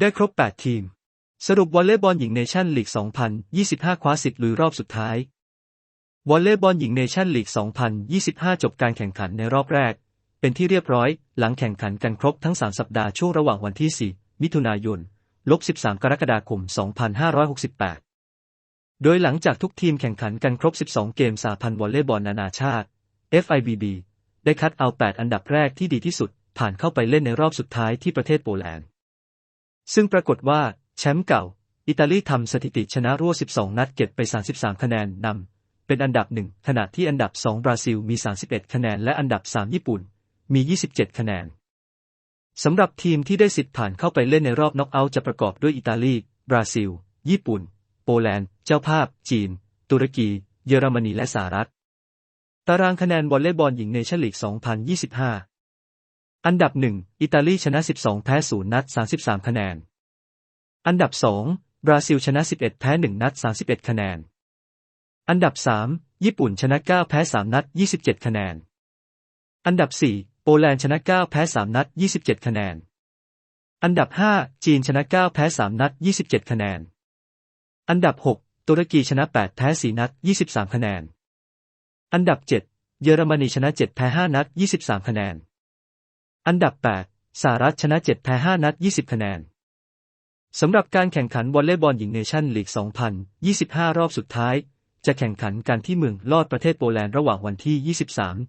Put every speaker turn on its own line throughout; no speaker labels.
ได้ครบ 8 ทีม สรุปวอลเลย์บอลหญิงเนชั่นลีก 2025 คว้าสิทธิ์ลุยรอบสุดท้ายวอลเลย์บอลหญิงเนชั่นลีก 2025 จบการแข่งขันในรอบแรก เป็นที่เรียบร้อย หลังแข่งขันกันครบทั้ง 3 สัปดาห์ช่วงระหว่างวันที่ 4 มิถุนายนลบ 13 กรกฎาคม 2568 โดยหลังจากทุกทีมแข่งขันกันครบ 12 เกมสาพันวอลเลย์บอลนานาชาติ FIBB ได้คัดเอา 8 อันดับแรกที่ดีที่สุด ผ่านเข้าไปเล่นในรอบสุดท้ายที่ประเทศโปแลนด์ ซึ่งปรากฏว่า แชมป์เก่า อิตาลีทำสถิติชนะร่ว 12 นัดเก็บไป 33 คะแนนนำเป็นอันดับหนึ่งขณะที่อันดับ 2 บราซิลมี 31 คะแนน และอันดับ 3 ญี่ปุ่น มี 27 คะแนนสำหรับทีมที่ได้สิทธิ์ผ่านเข้าไปเล่นในรอบน็อกเอาท์จะประกอบด้วยอิตาลี บราซิล ญี่ปุ่น โปแลนด์ เจ้าภาพ จีน ตุรกี เยอรมนีและสหรัฐ ตารางคะแนนวอลเลย์บอลหญิงเนชั่นลีก 2025 อันดับ 1 อิตาลีชนะ 12 แพ้ 0 นัด 33 คะแนน อันดับ 2 บราซิลชนะ 11 แพ้ 1 นัด 31 คะแนน อันดับ 3 ญี่ปุ่นชนะ 9 แพ้ 3 นัด 27 คะแนน อันดับ 4 โปแลนด์ชนะ 9 แพ้ 3 นัด 27 คะแนน อันดับ 5 จีนชนะ 9 แพ้ 3 นัด 27 คะแนน อันดับ 6 ตุรกีชนะ 8 แพ้ 4 นัด 23 คะแนน อันดับ 7 เยอรมนีชนะ 7 แพ้ 5 นัด 23 คะแนน อันดับ 8 สหรัฐชนะ 7 แพ้ 5 นัด 20 คะแนน สำหรับการแข่งขันวอลเลย์บอลหญิงเนชั่นลีก 2025 รอบสุดท้าย จะแข่งขันกันที่เมืองลอดประเทศโปแลนด์ระหว่างวันที่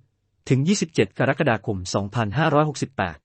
23 ถึง 27 กรกฎาคม 2568